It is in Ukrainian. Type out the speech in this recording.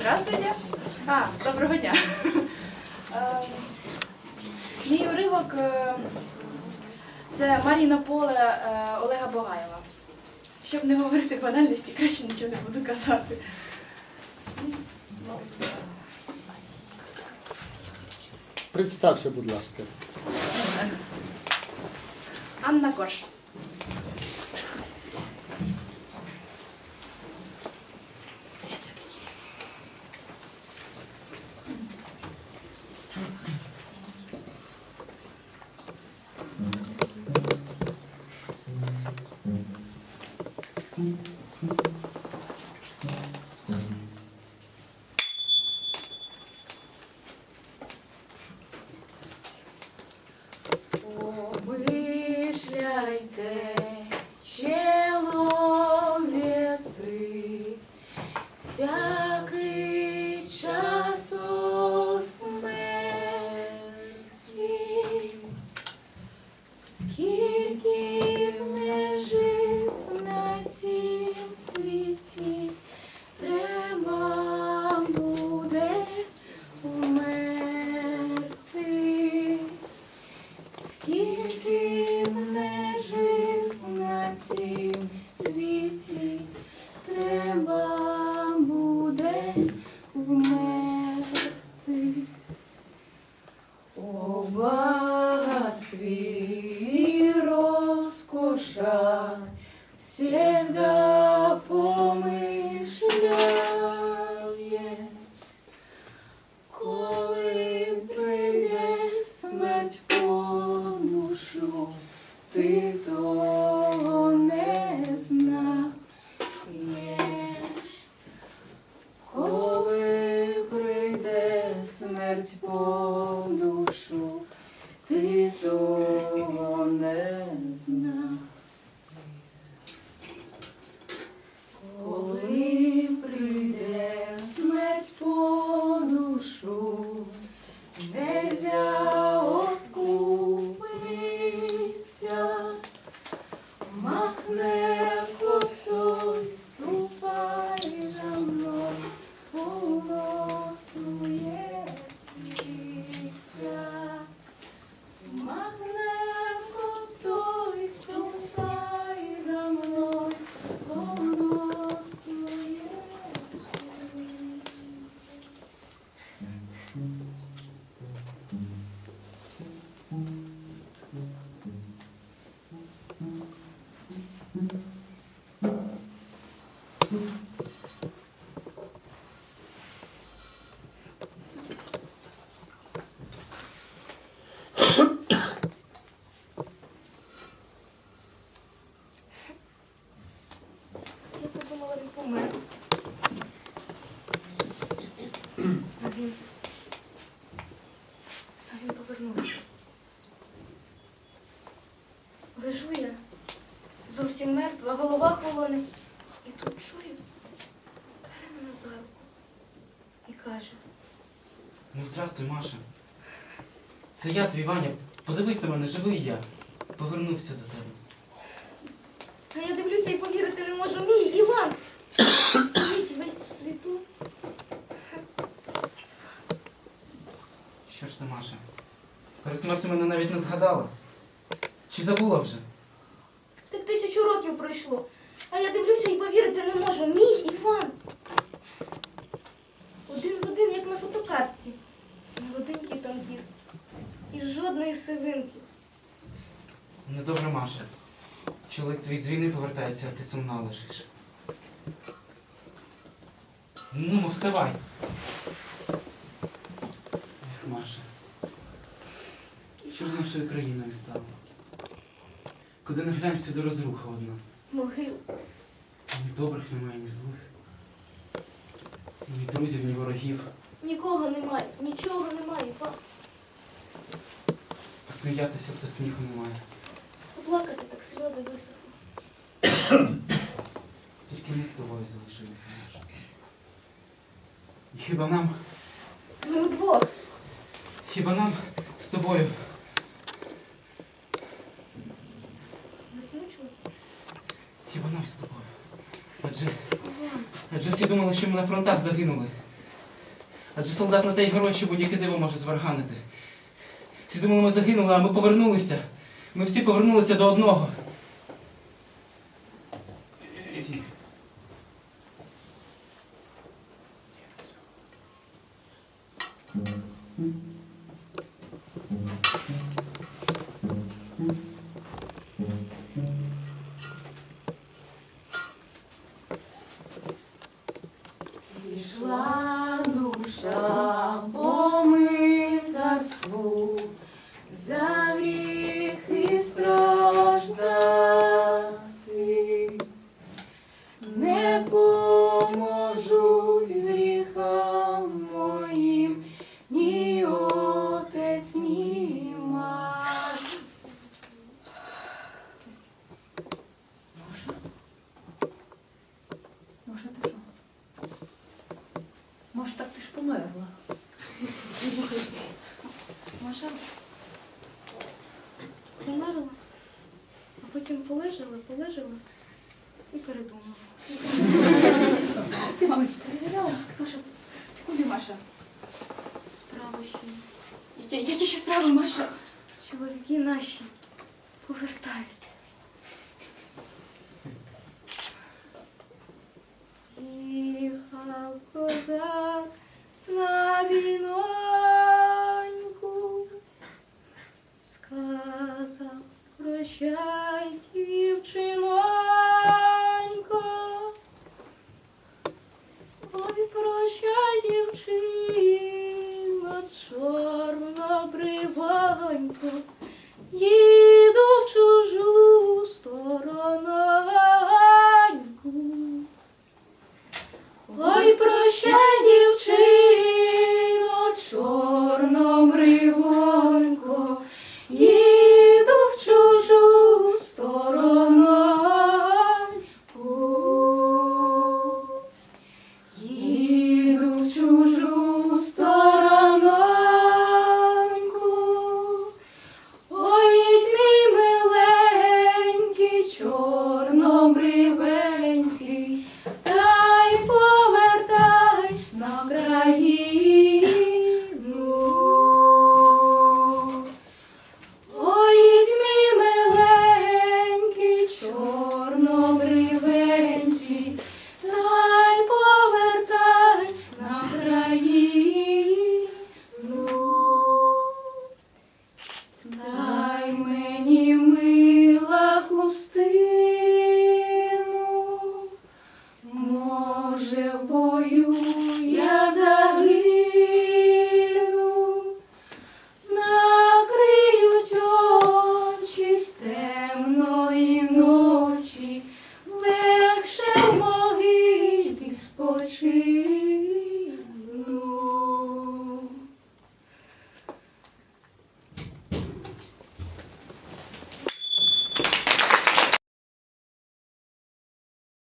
Здравствуйте. А, доброго дня. Е, Мій уривок е, це Маріна поле е, Олега Богаєва. Щоб не говорити банальності, краще нічого не буду казати. Представся, будь ласка. Анна Корж. Good. О и і всегда помишляє. Коли прийде смерть по душу, ти того він помер. А він... А він повернувся. Лежу я, зовсім мертва, голова холоне. І тут чую, бере мене за руку і каже, Ну, здрастуй, Маша. Це я, твій Ваня. Подивись на мене, живий я. Повернувся до тебе. а я дивлюся і повірити не можу. Мій Іван стоїть весь у світу. Що ж ти, Маша? Смертю мене навіть не згадала. Чи забула вже? Так тисячу років пройшло. А я дивлюся і повірити не можу. Мій Іван. Один в один, як на фотокартці. Молоденький танкіст. І жодної сивинки. Недобре, Маша. Чоловік твій з війни повертається, а ти сумна лежиш. Ну, вставай. Ех, Маша. Що з нашою країною стало? Куди не глянь, всюди розруха одна. Могил. Ні добрих немає, ні злих. Ні друзів, ні ворогів. Нікого немає, нічого немає, Іван. Посміятися та сміху немає. Поплакати так сльози висохли. Тільки ми з тобою залишилися, Хіба нам, Ми вдвох. хіба нам з тобою Хіба з тобою? Адже, адже всі думали, що ми на фронтах загинули. Адже солдат на те й герой, що будь-яке диво може зварганити. Всі думали, ми загинули, а ми повернулися. Ми всі повернулися до одного. Всі. Пішла Маша померла, а потім полежала, полежала і передумала. Ти, перевіряла? Маша, ти куди, Маша? Справа ще. Я- Які ще справи, Маша? Чоловіки наші повертаються. Їхав козак на віноньку,